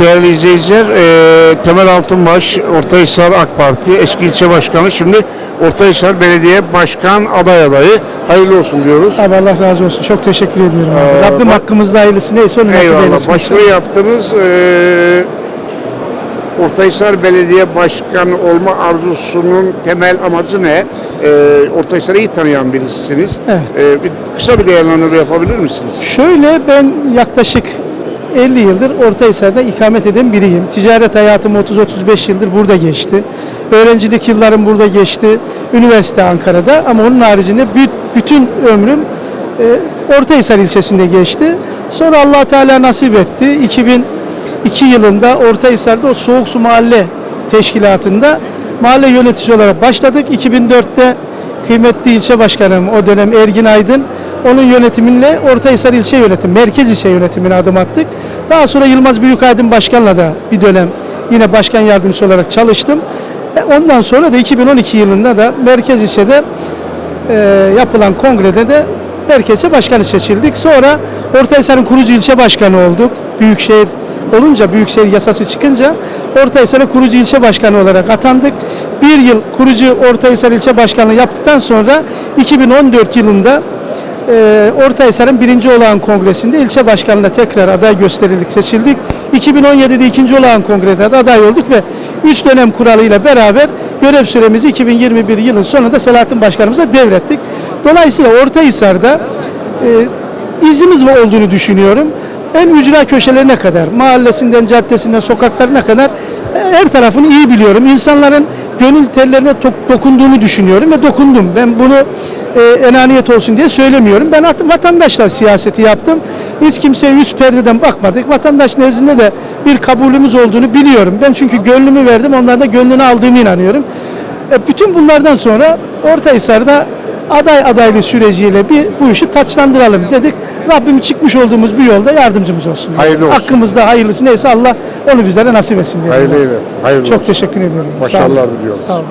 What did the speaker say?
Değerli izleyiciler, e, Temel Altınbaş, Ortahisar AK Parti eski ilçe başkanı, şimdi Ortahisar Belediye Başkan aday adayı. Hayırlı olsun diyoruz. Abi Allah razı olsun. Çok teşekkür ediyorum. Ee, Rabbim hakkımızda hayırlısı neyse onu nasip Eyvallah. eylesin. Başlığı yaptınız. E, Ortahisar Belediye Başkanı olma arzusunun temel amacı ne? E, Ortahisar'ı iyi tanıyan birisiniz. Evet. E, bir, kısa bir değerlendirme yapabilir misiniz? Şöyle ben yaklaşık 50 yıldır Ortahisar'da ikamet eden biriyim. Ticaret hayatım 30-35 yıldır burada geçti. Öğrencilik yıllarım burada geçti. Üniversite Ankara'da ama onun haricinde bü- bütün ömrüm e, Ortahisar ilçesinde geçti. Sonra allah Teala nasip etti. 2002 yılında Ortahisar'da o Soğuk Su Mahalle Teşkilatı'nda mahalle yöneticisi olarak başladık. 2004'te kıymetli ilçe başkanım o dönem Ergin Aydın onun yönetiminle Ortahisar ilçe yönetim, merkez ilçe yönetimine adım attık. Daha sonra Yılmaz Büyükaydın başkanla da bir dönem yine başkan yardımcısı olarak çalıştım. E, Ondan sonra da 2012 yılında da merkez ilçede e, yapılan kongrede de merkeze başkanı seçildik. Sonra Ortahisar'ın kurucu ilçe başkanı olduk. Büyükşehir olunca, Büyükşehir yasası çıkınca Ortahisar'a kurucu ilçe başkanı olarak atandık. Bir yıl kurucu Ortahisar ilçe başkanlığı yaptıktan sonra 2014 yılında e, Ortahisar'ın birinci olağan kongresinde ilçe başkanlığına tekrar aday gösterildik, seçildik. 2017'de ikinci olağan kongrede de aday olduk ve 3 dönem kuralıyla beraber görev süremizi 2021 yılın sonunda Selahattin Başkanımıza devrettik. Dolayısıyla Ortahisar'da e, izimiz olduğunu düşünüyorum. En ücra köşelerine kadar, mahallesinden, caddesinden, sokaklarına kadar her tarafını iyi biliyorum. İnsanların gönül tellerine dokunduğunu düşünüyorum ve dokundum. Ben bunu e, enaniyet olsun diye söylemiyorum. Ben at- vatandaşla siyaseti yaptım. Hiç kimseye yüz perdeden bakmadık. Vatandaş nezdinde de bir kabulümüz olduğunu biliyorum. Ben çünkü gönlümü verdim, onların da gönlünü aldığımı inanıyorum. E, bütün bunlardan sonra Ortahisar'da aday adaylı süreciyle bir bu işi taçlandıralım dedik. Rabbim çıkmış olduğumuz bir yolda yardımcımız olsun. Hayırlı olsun. Hakkımızda hayırlısı neyse Allah onu bizlere nasip etsin diyorum. Hayırlı eyler. Hayırlı Çok olsun. teşekkür ediyorum. Sağ Başarılar olun. diliyoruz. Sağ olun.